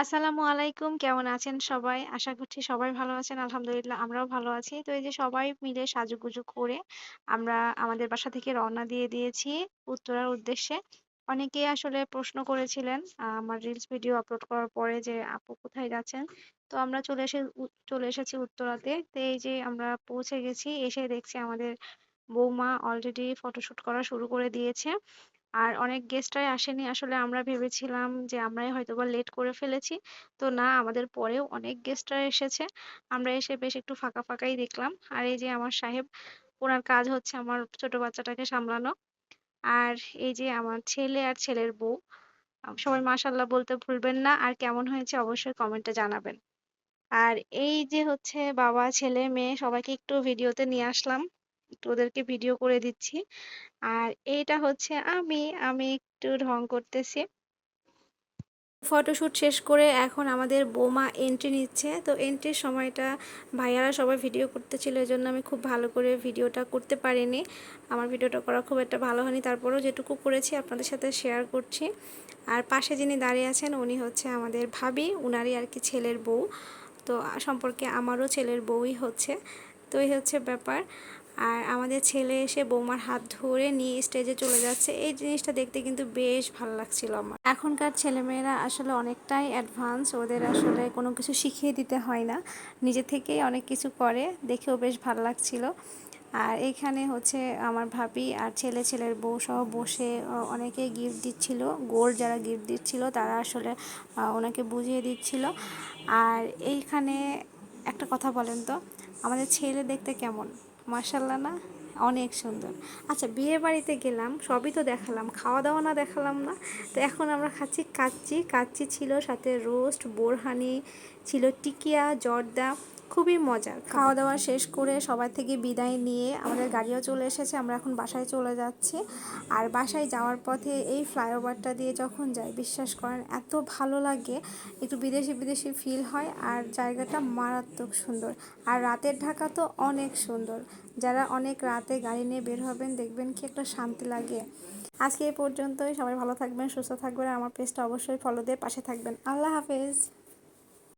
আসসালামু আলাইকুম। কেমন আছেন সবাই? আশা করছি সবাই ভালো আছেন। আলহামদুলিল্লাহ আমরাও ভালো আছি। তো এই যে সবাই মিলে সাজুগুজু করে আমরা আমাদের বাসা থেকে রওনা দিয়ে দিয়েছি উত্তরার উদ্দেশ্যে। অনেকেই আসলে প্রশ্ন করেছিলেন আমার রিলস ভিডিও আপলোড করার পরে যে, "আপু কোথায় যাচ্ছেন?" তো আমরা চলে এসে চলে এসেছি উত্তরাতে। তো এই যে আমরা পৌঁছে গেছি। এসে দেখছি আমাদের বৌমা অলরেডি ফটোশুট করা শুরু করে দিয়েছে। আর অনেক গেস্টরাই আসেনি। আসলে আমরা ভেবেছিলাম যে আমরাই হয়তোবা লেট করে ফেলেছি। তো না আমাদের পরেও অনেক গেস্টরা এসেছে। আমরা এসে বেশ একটু ফাঁকা, ফাঁকাই দেখলাম। আর এই যে আমার সাহেব, উনার কাজ হচ্ছে আমার ছোট বাচ্চাটাকে সামলানো। আর এই যে আমার ছেলে আর ছেলের বউ। সবাই মাশাআল্লাহ বলতে ভুলবেন না। আর কেমন হয়েছে অবশ্যই কমেন্টে জানাবেন। আর এই যে হচ্ছে বাবা, ছেলে, মেয়ে সবাইকে একটু ভিডিওতে নিয়ে আসলাম। ওদেরকে ভিডিও করে দিচ্ছি। আর এইটা হচ্ছে আমি, আমি একটু ঢং করতেছি। ফটোশ্যুট শেষ করে এখন আমাদের বৌমা এন্ট্রি নিচ্ছে। তো এন্ট্রির সময়টা ভাইয়ারা সবাই ভিডিও করতেছিল। এই জন্য আমি খুব ভালো করে ভিডিওটা করতে পারিনি। আমার ভিডিওটা করা খুব একটা ভালো হয়নি। তারপরেও যেটুকু করেছি আপনাদের সাথে শেয়ার করছি। আর পাশে যিনি দাঁড়িয়ে আছেন উনি হচ্ছে আমাদের ভাবি, উনারই আর কি ছেলের বউ। তো সম্পর্কে আমারও ছেলের বউই হচ্ছে। তো এই হচ্ছে ব্যাপার। আর আমাদের ছেলে এসে বৌমার হাত ধরে নিয়ে স্টেজে চলে যাচ্ছে। এই জিনিসটা দেখতে কিন্তু বেশ ভালো লাগছিল আমার। এখনকার ছেলেমেয়েরা আসলে অনেকটাই অ্যাডভান্স ওদের আসলে কোনো কিছু শিখিয়ে দিতে হয় না। নিজে থেকেই অনেক কিছু করে, দেখেও বেশ ভালো লাগছিল। আর এখানে হচ্ছে আমার ভাবি আর ছেলে, ছেলের বউ সহ বসে অনেকেই গিফট দিচ্ছিল। গোল্ড যারা গিফট দিচ্ছিল, তারা আসলে ওনাকে বুঝিয়ে দিচ্ছিল। আর এইখানে একটা কথা বলেন তো, আমাদের ছেলে দেখতে কেমন? মার্শাল্লাহ না? অনেক সুন্দর। আচ্ছা বিয়ে বাড়িতে গেলাম, সবই তো দেখালাম, খাওয়া দাওয়া না দেখালাম না। তো এখন আমরা খাচ্ছি কাচ্চি কাচ্চি ছিল সাথে রোস্ট বোরহানি ছিল টিকিয়া, জর্দা। খুবই মজার খাওয়া দাওয়া শেষ করে সবার থেকে বিদায় নিয়ে আমাদের গাড়িও চলে এসেছে, আমরা এখন বাসায় চলে যাচ্ছি। আর বাসায় যাওয়ার পথে এই ফ্লাইওভারটা দিয়ে যখন যাই, বিশ্বাস করেন, এত ভালো লাগে, একটু বিদেশি বিদেশি ফিল হয় আর জায়গাটা মারাত্মক সুন্দর। আর রাতের ঢাকা তো অনেক সুন্দর। যারা অনেক রাতে গাড়ি নিয়ে বের হবেন, দেখবেন কি একটা শান্তি লাগে। আজকে এই পর্যন্তই। সবাই ভালো থাকবেন, সুস্থ থাকবেন। আর আমার পেজটা অবশ্যই ফলো দিয়ে পাশে থাকবেন। আল্লাহ হাফেজ।